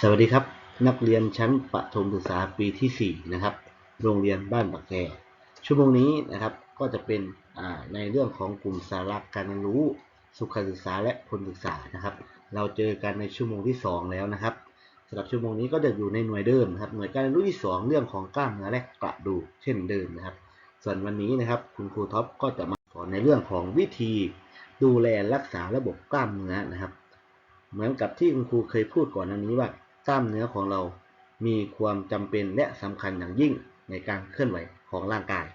สวัสดีครับ นักเรียนชั้นประถมศึกษาปีที่ 4 นะครับ โรงเรียนบ้านปักแกชั่วโมงนี้นะครับก็จะเป็นในเรื่องของกลุ่มสาระการเรียนรู้ สุขศึกษาและพลศึกษานะครับ เราเจอกันในชั่วโมงที่ 2 แล้วนะครับสำหรับชั่วโมงนี้ก็จะอยู่ในหน่วยเดิมครับหน่วยการเรียนรู้ที่ 2 เรื่องของกล้ามเนื้อและกระดูกเช่นเดิมนะครับ ส่วนวันนี้นะครับคุณครูท็อปก็จะมาสอนในเรื่องของวิธี ดูแลรักษาระบบกล้ามเนื้อนะครับ เหมือนกับที่คุณครูเคยพูดก่อนหน้านี้ว่า กล้ามเนื้อของเรามีความจำเป็นและสำคัญอย่างยิ่งในการเคลื่อนไหวของร่างกาย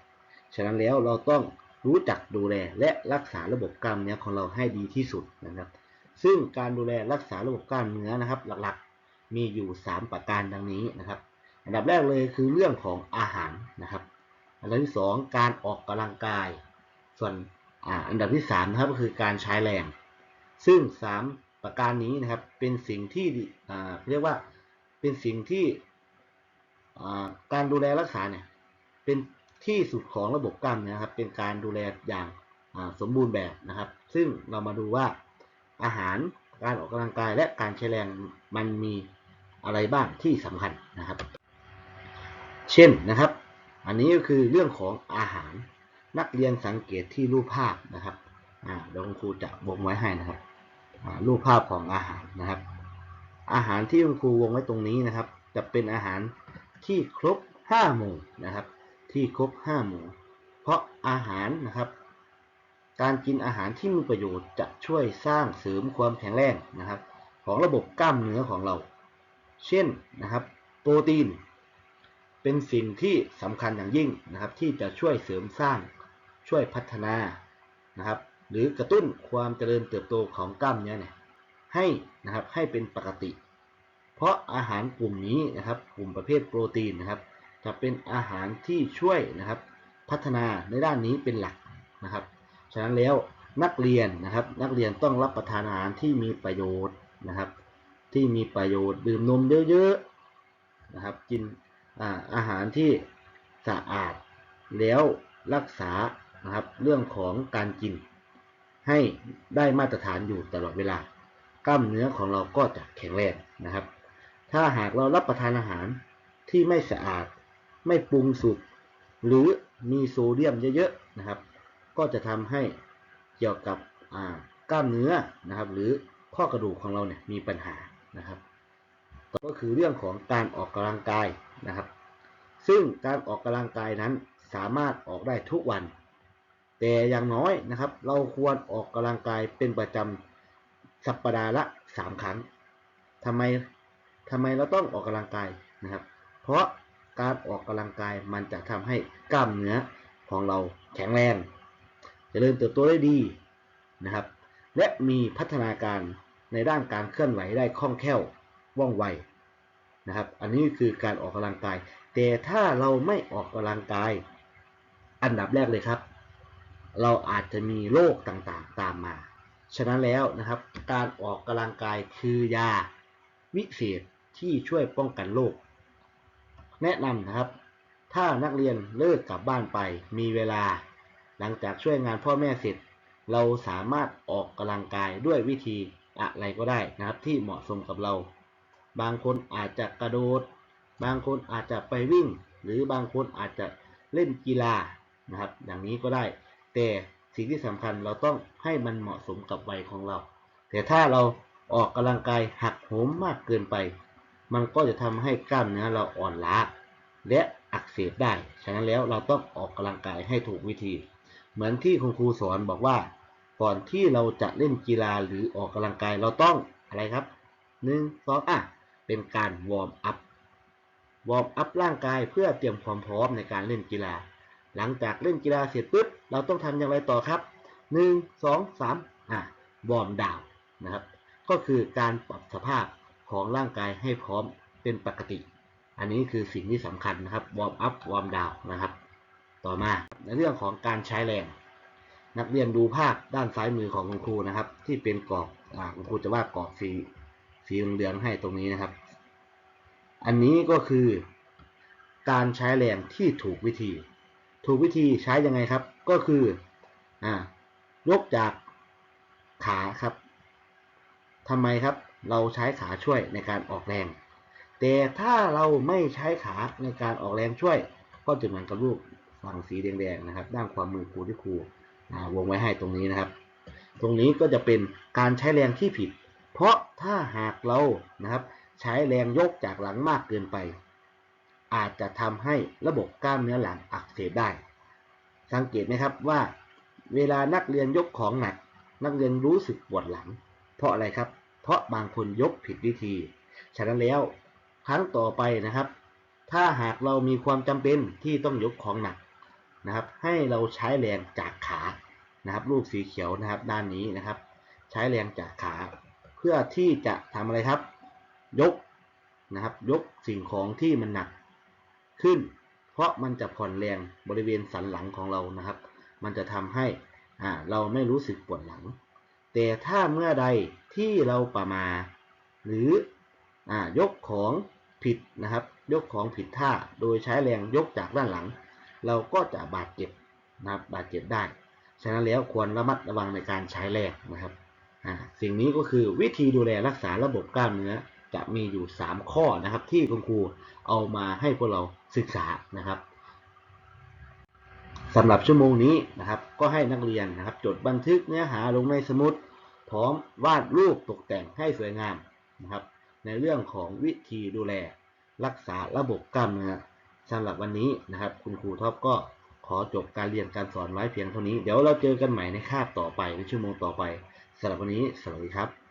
ฉะนั้นแล้วเราต้องรู้จักดูแลและรักษาระบบกล้ามเนื้อของเราให้ดีที่สุดนะครับ ซึ่งการดูแลรักษาระบบกล้ามเนื้อนะครับหลักๆ มีอยู่ 3 ประการดังนี้นะครับ อันดับแรกเลยคือเรื่องของอาหารนะครับ อันดับที่ 2 การออกกำลังกาย ส่วนออันดับที่3นะครับก็คือการใช้แรง ซึ่ง 3 ประการนี้นะครับเป็นสิ่งที่เรียกว่าเป็นสิ่งที่การดูแลรักษาเนี่ยเป็นที่สุดของระบบกล้ามเนื้อครับเป็นการดูแลอย่างสมบูรณ์แบบนะครับ ซึ่งเรามาดูว่าอาหารการออกกำลังกายและการใช้แรงมันมีอะไรบ้างที่สำคัญนะครับ เช่นนะครับ อันนี้ก็คือเรื่องของอาหารนักเรียนสังเกตที่รูปภาพนะครับอ่าเดี๋ยวครูจะวงไว้ให้นะครับ รูปภาพของอาหารนะครับ อาหารที่คุณครูวงไว้ตรงนี้นะครับ จะเป็นอาหารที่ครบ5หมู่นะครับ ที่ครบ5หมู่ เพราะอาหารนะครับ การกินอาหารที่มีประโยชน์จะช่วยสร้างเสริมความแข็งแรงนะครับ ของระบบกล้ามเนื้อของเรา เช่นนะครับ โปรตีน เป็นสิ่งที่สำคัญอย่างยิ่งนะครับ ที่จะช่วยเสริมสร้างช่วยพัฒนานะครับ หรือกระตุ้นความเจริญเติบโตของกล้ามเนื้อเนี่ยให้นะครับให้เป็นปกติ เพราะอาหารกลุ่มนี้นะครับกลุ่มประเภทโปรตีนนะครับจะเป็นอาหารที่ช่วยนะครับพัฒนาในด้านนี้เป็นหลักนะครับ ฉะนั้นแล้วนักเรียนนะครับนักเรียนต้องรับประทานอาหารที่มีประโยชน์นะครับ ที่มีประโยชน์ดื่มนมเยอะๆนะครับกินอาอาหารที่สะอาดแล้วรักษานะครับเรื่องของการกิน ให้ได้มาตรฐานอยู่ตลอดเวลากล้ามเนื้อของเราก็จะแข็งแรงนะครับ ถ้าหากเรารับประทานอาหารที่ไม่สะอาด ไม่ปรุงสุกหรือมีโซเดียมเยอะๆนะครับ ก็จะทำให้เกี่ยวกับกล้ามเนื้อนะครับ หรือข้อกระดูกของเราเนี่ยมีปัญหานะครับก็คือเรื่องของการออกกำลังกายนะครับ ซึ่งการออกกำลังกายนั้นสามารถออกได้ทุกวัน แต่อย่างน้อยนะครับ เราควรออกกำลังกายเป็นประจำสัปดาห์ละ3ครั้งทำไมทำไมเราต้องออกกำลังกายนะครับ เพราะการออกกำลังกายมันจะทำให้กล้ามเนื้อของเราแข็งแรงจเจริญเติบโตได้ดีนะครับ และมีพัฒนาการในด้านการเคลื่อนไหวได้คล่องแคล่วว่องไวนะครับ อันนี้คือการออกกำลังกาย แต่ถ้าเราไม่ออกกำลังกาย อันดับแรกเลยครับ เราอาจจะมีโรคต่างๆตามมา ฉะนั้นแล้วนะครับ การออกกำลังกายคือยาวิเศษที่ช่วยป้องกันโรค แนะนำนะครับ ถ้านักเรียนเลิกกลับบ้านไป มีเวลา หลังจากช่วยงานพ่อแม่เสร็จ เราสามารถออกกำลังกายด้วยวิธีอะไรก็ได้นะครับ ที่เหมาะสมกับเรา บางคนอาจจะกระโดด บางคนอาจจะไปวิ่ง หรือบางคนอาจจะเล่นกีฬานะครับ อย่างนี้ก็ได้ แต่สิ่งที่สำคัญเราต้องให้มันเหมาะสมกับวัยของเรา แต่ถ้าเราออกกำลังกายหักโหมมากเกินไป มันก็จะทำให้กล้ามเนื้อเราอ่อนล้า และอักเสบได้ ฉะนั้นแล้วเราต้องออกกำลังกายให้ถูกวิธี เหมือนที่คุณครูสอนบอกว่า ก่อนที่เราจะเล่นกีฬาหรือออกกำลังกายเราต้องอะไรครับหนึ่งสองอะเป็นการวอร์มอัพวอร์มอัพร่างกายเพื่อเตรียมความพร้อมในการเล่นกีฬา หลังจากเล่นกีฬาเสร็จปุ๊บเราต้องทำอย่างไรต่อครับหนึ่งสองสามอะวอร์มดาวนะครับ ก็คือการปรับสภาพของร่างกายให้พร้อมเป็นปกติ อันนี้คือสิ่งที่สำคัญนะครับวอร์มอัพวอร์มดาวนะครับ ต่อมาในเรื่องของการใช้แรง นักเรียนดูภาพด้านซ้ายมือของคุณครูนะครับ ที่เป็นกรอบอ่าคุณครูจะวาดกรอบสีสีเหลืองให้ตรงนี้นะครับ อันนี้ก็คือการใช้แรงที่ถูกวิธี ถูกวิธีใช้ยังไงครับ ก็คือ อ่ายกจากขาครับทำไมครับ เราใช้ขาช่วยในการออกแรง แต่ถ้าเราไม่ใช้ขาในการออกแรงช่วย ก็จะเหมือนกับรูปฝั่งสีแดงๆนะครับ ด้านความมือครูที่ครูวงไว้ให้ตรงนี้นะครับ ตรงนี้ก็จะเป็นการใช้แรงที่ผิด เพราะถ้าหากเรานะครับ ใช้แรงยกจากหลังมากเกินไป อาจจะทำให้ระบบกล้ามเนื้อหลังอักเสบได้ สังเกตไหมครับว่า เวลานักเรียนยกของหนัก นักเรียนรู้สึกปวดหลัง เพราะอะไรครับ เพราะบางคนยกผิดวิธี ฉะนั้นแล้วครั้งต่อไปนะครับ ถ้าหากเรามีความจำเป็นที่ต้องยกของหนักนะครับ ให้เราใช้แรงจากขานะครับรูปสีเขียวนะครับด้านนี้นะครับ ใช้แรงจากขา เพื่อที่จะทำอะไรครับ ยกนะครับ ยกสิ่งของที่มันหนัก ขึ้น เพราะมันจะผ่อนแรงบริเวณสันหลังของเรานะครับ มันจะทำให้อ่าเราไม่รู้สึกปวดหลัง แต่ถ้าเมื่อใดที่เราประมา หรืออ่ายกของผิดนะครับ ยกของผิดท่าโดยใช้แรงยกจากด้านหลัง เราก็จะบาดเจ็บนะครับบาดเจ็บได้ ฉะนั้นแล้วควรระมัดระวังในการใช้แรงนะครับสิ่งนี้ก็คือวิธีดูแลรักษาระบบกล้ามเนื้อ จะมีอยู่ 3 ข้อนะครับ ที่คุณครูเอามาให้พวกเราศึกษานะครับสำหรับชั่วโมงนี้นะครับ ก็ให้นักเรียนนะครับ จดบันทึกเนื้อหาลงในสมุดพร้อมวาดรูปตกแต่งให้สวยงามนะครับ ในเรื่องของวิธีดูแล รักษาระบบกล้ามเนื้อสำหรับวันนี้นะครับ คุณครูท็อปก็ขอจบการเรียนการสอนไว้เพียงเท่านี้ เดี๋ยวเราเจอกันใหม่ในคาบต่อไปในชั่วโมงต่อไปสำหรับวันนี้ สวัสดีครับ